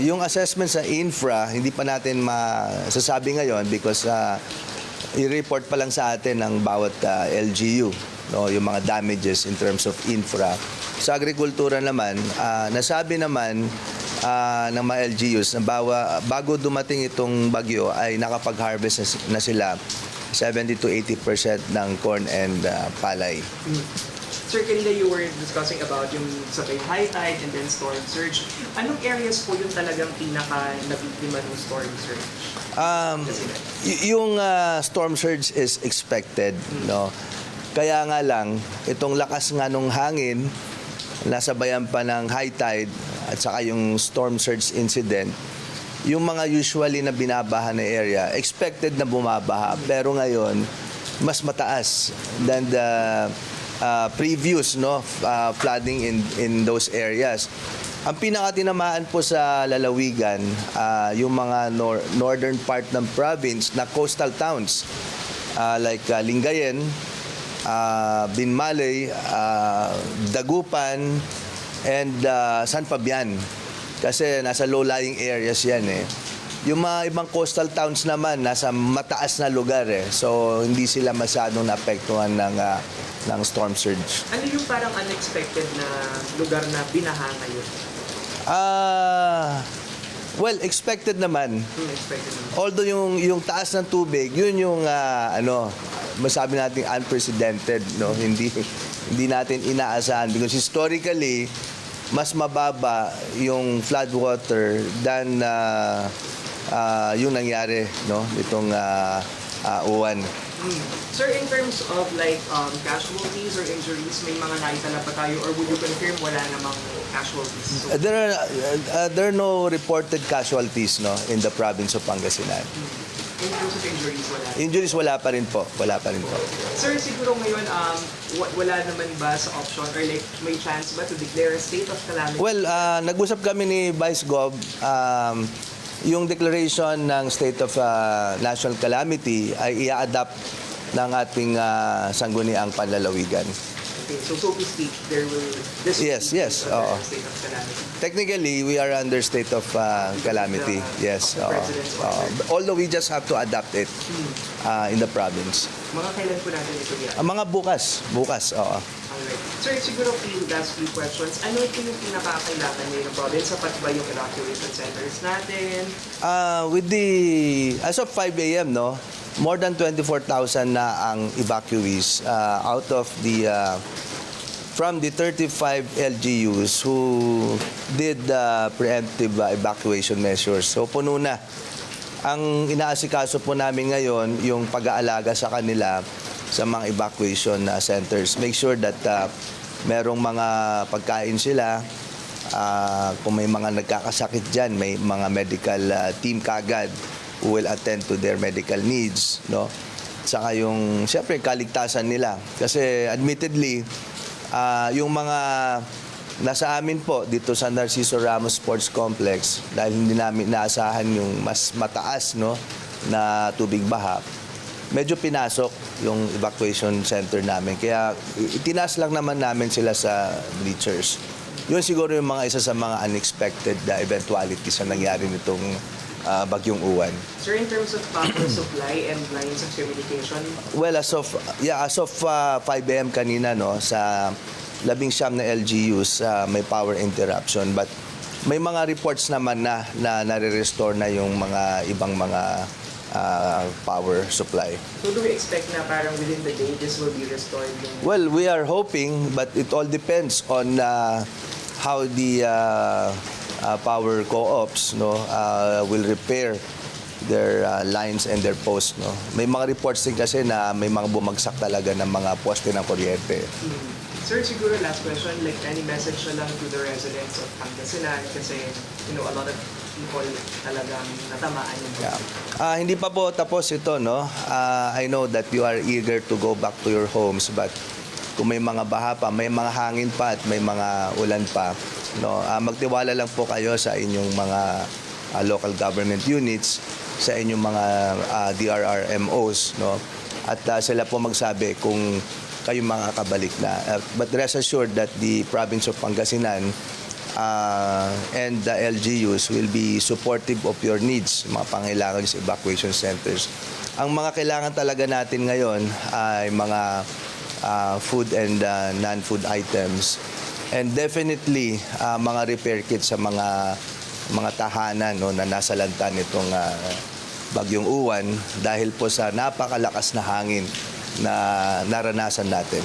Yung assessment sa infra, hindi pa natin masasabi ngayon because uh, i-report pa lang sa atin ng bawat uh, LGU no, yung mga damages in terms of infra. Sa agrikultura naman, uh, nasabi naman uh, ng mga LGUs na bawa, bago dumating itong bagyo ay nakapag-harvest na sila 70 to 80% ng corn and uh, palay. Sir, kanina you were discussing about yung sabay high tide and then storm surge. Anong areas po yung talagang pinaka nabiktima ng storm surge? Um, yung uh, storm surge is expected, no. Kaya nga lang itong lakas nga nung hangin nasabayan pa ng high tide at saka yung storm surge incident yung mga usually na binabaha na area expected na bumabaha pero ngayon mas mataas than the uh, previous no uh, flooding in in those areas ang pinakatinamaan po sa lalawigan ah, yung mga nor- northern part ng province na coastal towns ah, like ah, Lingayen, ah, Binmalay, ah, Dagupan, and ah, San Fabian. Kasi nasa low-lying areas yan eh. Yung mga ibang coastal towns naman, nasa mataas na lugar eh. So, hindi sila masyadong naapektuhan ng, ah, ng storm surge. Ano yung parang unexpected na lugar na binaha ngayon? Ah, well, expected naman. Unexpected na. Although yung yung taas ng tubig, yun yung ah, ano, masabi natin unprecedented, no? Hindi hindi natin inaasahan because historically mas mababa yung flood water than ah, ah, yung nangyari, no? Itong ah, ah, uwan. Hmm. Sir, in terms of like um, casualties or injuries, may mga naitala pa tayo or would you confirm wala namang casualties? Uh, So, There are uh, there are no reported casualties, no, in the province of Pangasinan. in terms of injuries, wala. Injuries wala pa rin po, wala pa rin po. Sir, siguro ngayon, um, wa- wala naman ba sa option or like may chance ba to declare a state of calamity? Well, ah, nag-usap kami ni Vice Gov, um, yung declaration ng state of ah, national calamity ay i-adapt ng ating ah, sangguniang panlalawigan. Okay, so so to speak, there will this Yes, yes, oo. state of calamity. Technically, we are under state of ah, calamity. Yes. The oo. President's Oo. order. although we just have to adapt it ah, in the province. Mga kailan po natin ito yan? Ang mga bukas, bukas, oo. Alright. Sir, siguro few last few questions. Ano ito yung pinakakailangan ngayon ng province? Sapat ba yung evacuation centers natin? Uh, with the as of 5 a.m. no, more than 24,000 na ang evacuees uh, out of the uh, from the 35 LGUs who did the preemptive uh, evacuation measures. So puno na. Ang inaasikaso po namin ngayon yung pag-aalaga sa kanila sa mga evacuation uh, centers. Make sure that uh, merong mga pagkain sila, Ah, kung may mga nagkakasakit dyan, may mga medical ah, team kagad who will attend to their medical needs, no? Saka yung, siyempre, kaligtasan nila. Kasi admittedly, ah, yung mga nasa amin po dito sa Narciso Ramos Sports Complex, dahil hindi namin naasahan yung mas mataas, no, na tubig baha, medyo pinasok yung evacuation center namin. Kaya itinaas lang naman namin sila sa bleachers. Yun siguro yung mga isa sa mga unexpected uh, eventualities na nangyari nitong uh, bagyong uwan. Sir, in terms of power supply and lines of communication, Well, as of, yeah, as of uh, 5 a.m. kanina, no, sa labing siyam na LGUs, uh, may power interruption. But may mga reports naman na, na nare-restore na yung mga ibang mga uh, power supply. so do we expect na parang within the day this will be restored? Well, we are hoping, but it all depends on uh, how the uh, uh, power co-ops no, uh, will repair their uh, lines and their posts. No. May mga reports din kasi na may mga bumagsak talaga ng mga poste ng kuryente. Sir, siguro last question, like any message na lang to the residents of Pangasinan kasi, you know, a lot of people talagang natamaan yung Yeah. Ah, hindi pa po tapos ito, no? Ah, I know that you are eager to go back to your homes, but kung may mga baha pa, may mga hangin pa at may mga ulan pa, no? Ah, magtiwala lang po kayo sa inyong mga ah, local government units, sa inyong mga ah, DRRMOs, no? At ah, sila po magsabi kung kayo makakabalik na. Ah, but rest assured that the province of Pangasinan uh, and the LGUs will be supportive of your needs, mga pangailangan sa evacuation centers. Ang mga kailangan talaga natin ngayon ay mga uh, food and uh, non-food items. And definitely, uh, mga repair kits sa mga mga tahanan no, na nasa lanta nitong uh, bagyong uwan dahil po sa napakalakas na hangin na naranasan natin.